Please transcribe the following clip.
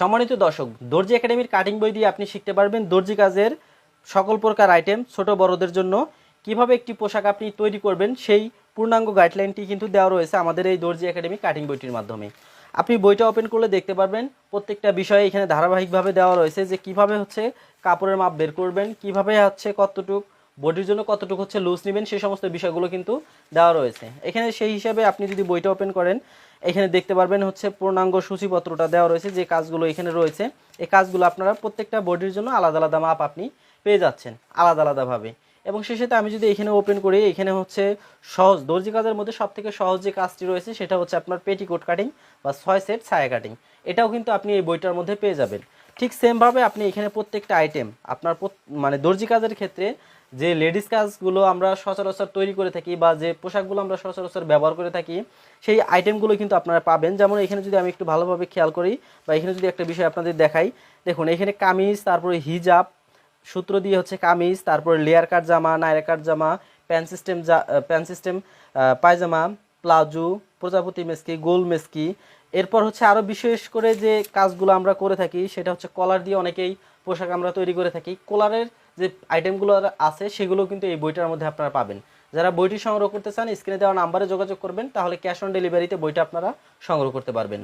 সম্মানিত দর্শক, দর্জি একাডেমির কাটিং বই দিয়ে আপনি শিখতে পারবেন দর্জি কাজের সকল প্রকার আইটেম ছোট বড়দের জন্য। কীভাবে একটি পোশাক আপনি তৈরি করবেন, সেই পূর্ণাঙ্গ গাইডলাইনটি কিন্তু দেওয়া রয়েছে আমাদের এই দর্জি একাডেমি কাটিং বইটির মাধ্যমে। আপনি বইটা ওপেন করলে দেখতে পারবেন, প্রত্যেকটা বিষয়ে এখানে ধারাবাহিকভাবে দেওয়া রয়েছে যে কীভাবে হচ্ছে কাপড়ের মাপ বের করবেন, কীভাবে হচ্ছে কতটুক, বডির জন্য কতটুকু হচ্ছে লুজ নেবেন সেই সমস্ত বিষয়গুলো কিন্তু দেওয়া রয়েছে। এখানে সেই হিসাবে আপনি যদি বইটা ওপেন করেন এখানে দেখতে পারবেন হচ্ছে পূর্ণাঙ্গ সূচিপত্রটা দেওয়া রয়েছে, যে কাজগুলো এখানে রয়েছে, এই কাজগুলো আপনারা প্রত্যেকটা বডির জন্য আলাদা আলাদা মাপ আপনি পেয়ে যাচ্ছেন, আলাদা আলাদাভাবে এবং শেষেতে আমি যদি এখানে ওপেন করি, এখানে হচ্ছে সহজ, দর্জি কাজের মধ্যে সব থেকে সহজ যে কাজটি রয়েছে, সেটা হচ্ছে আপনার পেটিকোট কাটিং বা ছয় সেট ছায়া কাটিং এটাও কিন্তু আপনি এই বইটার মধ্যে পেয়ে যাবেন। ঠিক সেমভাবে আপনি এখানে প্রত্যেকটা আইটেম আপনার মানে দর্জি কাজের ক্ষেত্রে যে লেডিস কাজগুলো আমরা সচরাচর তৈরি করে থাকি বা যে পোশাকগুলো আমরা সচরাচর ব্যবহার করে থাকি, সেই আইটেমগুলো কিন্তু আপনারা পাবেন। যেমন এখানে যদি আমি একটু ভালোভাবে খেয়াল করি বা এখানে যদি একটা বিষয় আপনাদের দেখাই, দেখুন এখানে কামিজ, তারপরে হিজাব সূত্র দিয়ে হচ্ছে কামিজ, তারপরে লেয়ার কাট জামা নায়রা কাট জামা প্যান্ট সিস্টেম প্যান্ট সিস্টেম পায়জামা, প্লাজো প্রজাপতি মেসকি, গোল মেসকি। এরপর হচ্ছে আরও বিশেষ করে যে কাজগুলো আমরা করে থাকি, সেটা হচ্ছে কলার দিয়ে অনেকেই পোশাক আমরা তৈরি করে থাকি। কলারের যে আইটেমগুলো আছে, সেগুলো কিন্তু এই বইটার মধ্যে আপনারা পাবেন। যারা বইটি সংগ্রহ করতে চান স্ক্রিনে দেওয়া নাম্বারে যোগাযোগ করবেন, তাহলে ক্যাশ অন ডেলিভারিতে বইটা আপনারা সংগ্রহ করতে পারবেন।